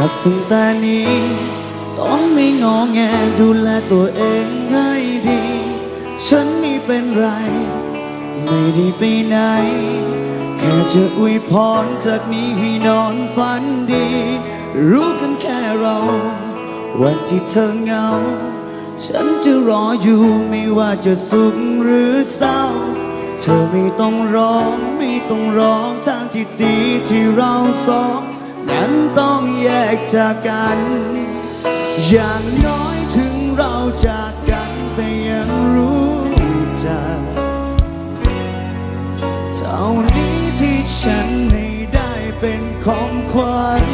นับตั้งแต่นี้ ต้องไม่งอแงดูแลตัวเองให้ดี ฉันไม่เป็นไร ไม่ได้ไปไหน แค่จะอวยพรจากนี้ให้นอนฝันดี รู้กันแค่เรา วันที่เธอเหงา ฉันจะรออยู่ไม่ว่าจะสุขหรือเศร้าเธอไม่ต้องร้อง ไม่ต้องร้องทางที่ดีที่เราสอง นั้นต้องแยกจากกัน อย่างน้อยถึงเราจากกันแต่ยังรู้จักเท่านี้ที่ฉันให้ได้เป็นของขวัญ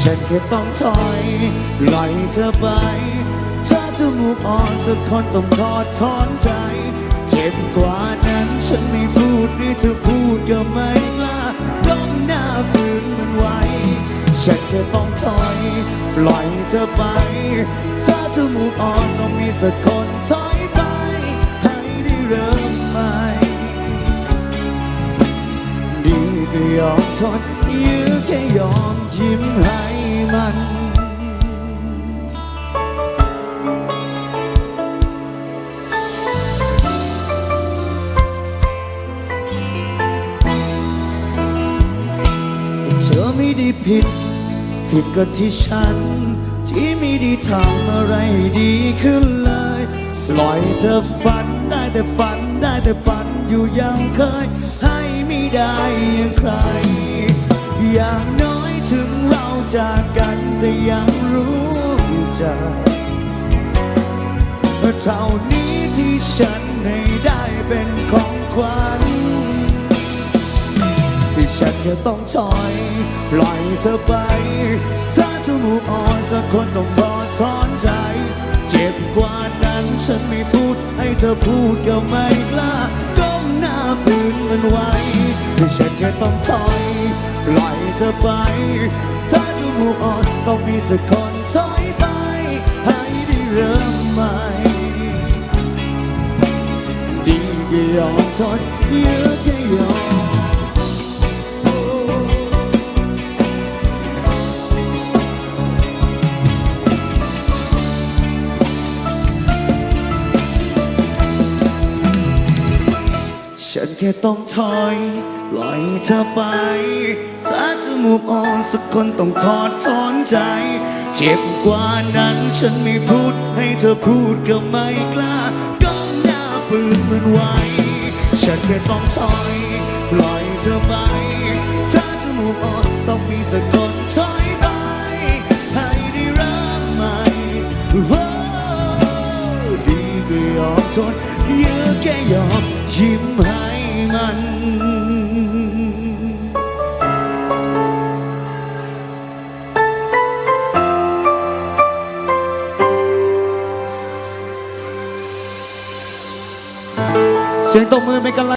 ฉันแค่ต้องถอยปล่อยเธอไปถ้าจะมูกอ่อนสักคนต้องทอดถอนใจ เจ็บกว่านั้นฉันไม่พูดนี่เธอพูดก็ไม่กล้าก้มหน้า ฝืนมันไว้ ฉันแค่ต้องถอย ปล่อยเธอไป ถ้าจะมูกอ่อนต้องมีสักคนถอยไป ให้ได้เริ่มใหม่ดีก็ยอมทนยื้อแค่ยอมยิ้มให้มา ไม่ได้ผิด ผิดก็ที่ฉัน ที่ไม่ได้ทำอะไรให้ดีขึ้นเลย ปล่อยเธอฝันได้แต่ฝันได้แต่ฝันอยู่อยังเคย ให้ไม่ได้อย่างใคร อย่างน้อยถึงเราจากกันแต่ยังรู้จักเท่านี้ที่ฉันให้ได้เป็นของขวัญ ฉันแค่ต้องถอยปล่อยเธอไป ถ้าจะมูอ่อนสักคนต้องทอดถอนใจ เจ็บกว่านั้นฉันไม่พูด ให้เธอพูดก็ไม่กล้าก้มหน้าฝืนมันไว้ที่ฉันแค่ต้องถอยปล่อยเธอไป ถ้าจะมูอ่อนต้องมีสักคนถอยไป ให้ได้เริ่มใหม่ดีก็ยอมทนเยอะแค่ ค่ต้องถอยปล่อยเธอไป ถ้าจะมูกอ่อนสักคนต้องทอดถอนใจ เจ็บกว่านั้นฉันไม่พูดให้เธอพูดก็ไม่กล้าก้มหน้าปืนมันไว้ ฉันแค่ต้องถอยปล่อยเธอไป ถ้าจะมูกอ่อนต้องมีสักคนถอยไป ให้ได้รักใหม่โอ้ดีก็ยอมทนเยอะแค่ยอมยิ้มให้ มัน เสียงตบมือเป็นกำลัง